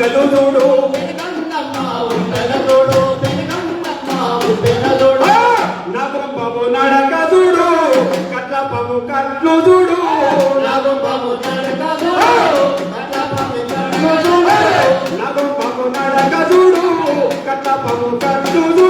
గలుదోడు నాగం బాబు నడక చూడు కట్ల బాబు కట్లు చూడు. నాగం బాబు నడక చూడు నాగం బాబు నడక చూడు కట్ల బాబు కట్లు చూడు.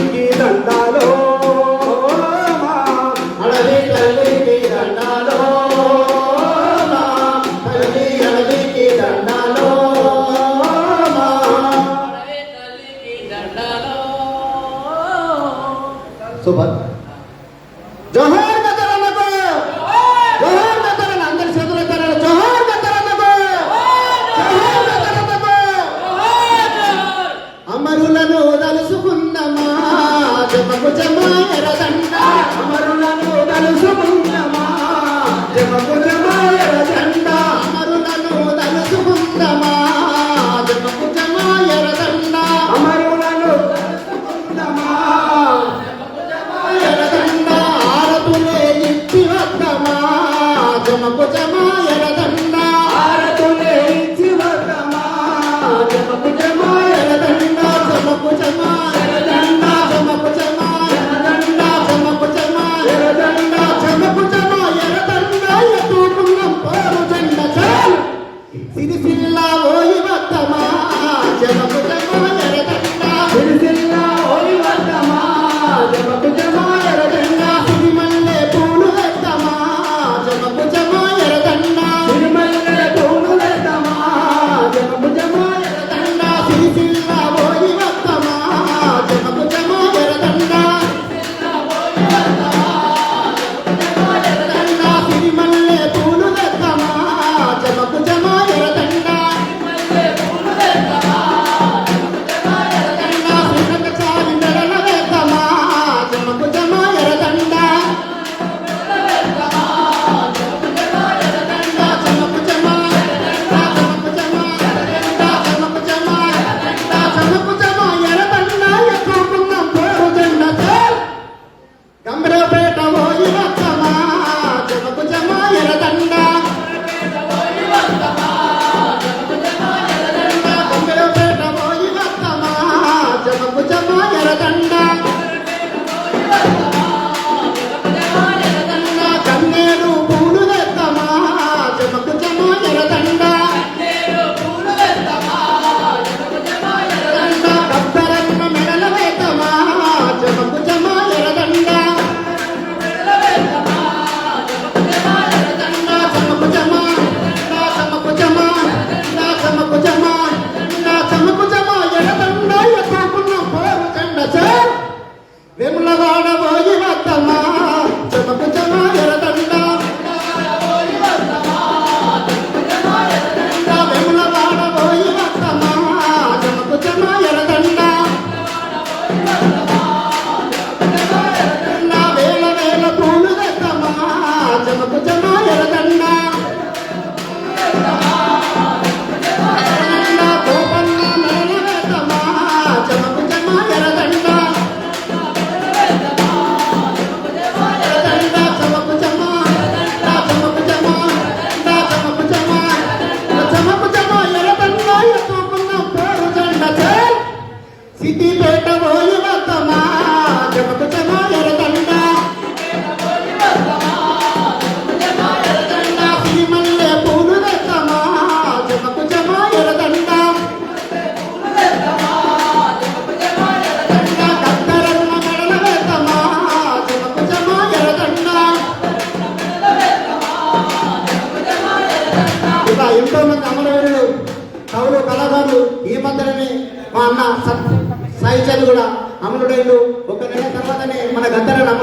తల్లికి దండాలో. అడవి తల్లికి దండాలో. తల్లి అడవికి దండాలో. సూపర్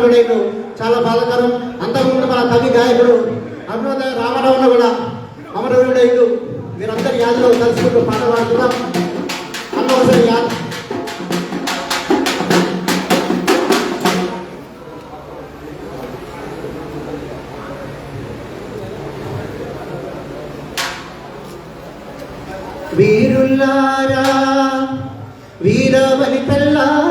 గద్దరని చాలా బాధాకరం అంతకుముందు మన కవి గాయకుడు. అరుణోదయ రామారావును కూడా అమరవీరుడైండు మీరందరి యాదలో తలుచుకుంటూ పాట పాడుతున్నాం అన్నవసరి ఒకసారి యాద్ వీరుల్లారా వీరవని తెల్లారా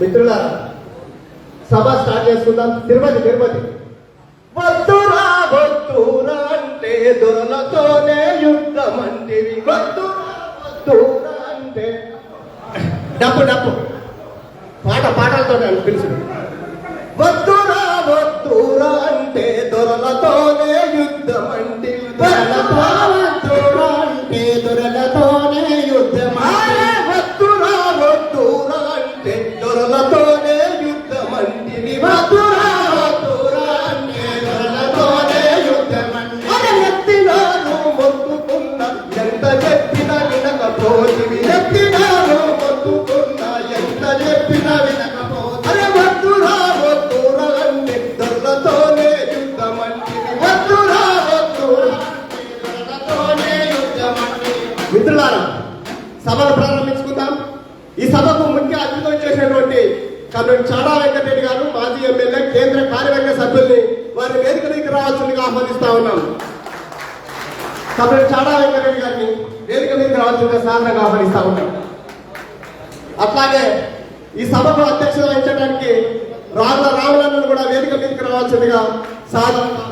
మిత్రులారా సభ స్టార్ట్ చేసుకుందాం. తిరుపతి తిరుపతి. వద్దురా వద్దురా అంటే దొరలతోనే యుద్ధం వద్దురా వద్దురా అంటే డప్పు డప్పు. పాట పాటలతో పిలుచుడు వద్దురా వద్దురా అంటే దొరలతోనే యుద్ధం అంటే దొరలతో వద్దురా దొరలతోనే యుద్ధం వద్దురా వద్దురా అంటే దొరలతోనే యుద్ధం అంటే వద్దురా వద్దురా అంటే దొరలతోనే యుద్ధం అంటే ఎత్తినాను మొత్తుకున్న ఎంత చెప్పినా వినకపోతివి ఎత్తినాను మొత్తుకున్న ఎంత చెప్పినా ఎమ్మెల్యే కార్యవర్గ సభ్యుల్ని వారి వేదిక దగ్గర రావాల్సిందిగా ఆహ్వానిస్తా ఉన్నాం. కర్నూలు చాడా వెంకరెడ్డి గారిని వేదిక దగ్గర రావాల్సిందిగా సాధారణంగా ఆహ్వానిస్తా ఉన్నాం. అట్లాగే ఈ సభకు అధ్యక్షత వహించడానికి రాళ్ళ రావులను కూడా వేదిక మీదకి రావాల్సిందిగా సాధారణంగా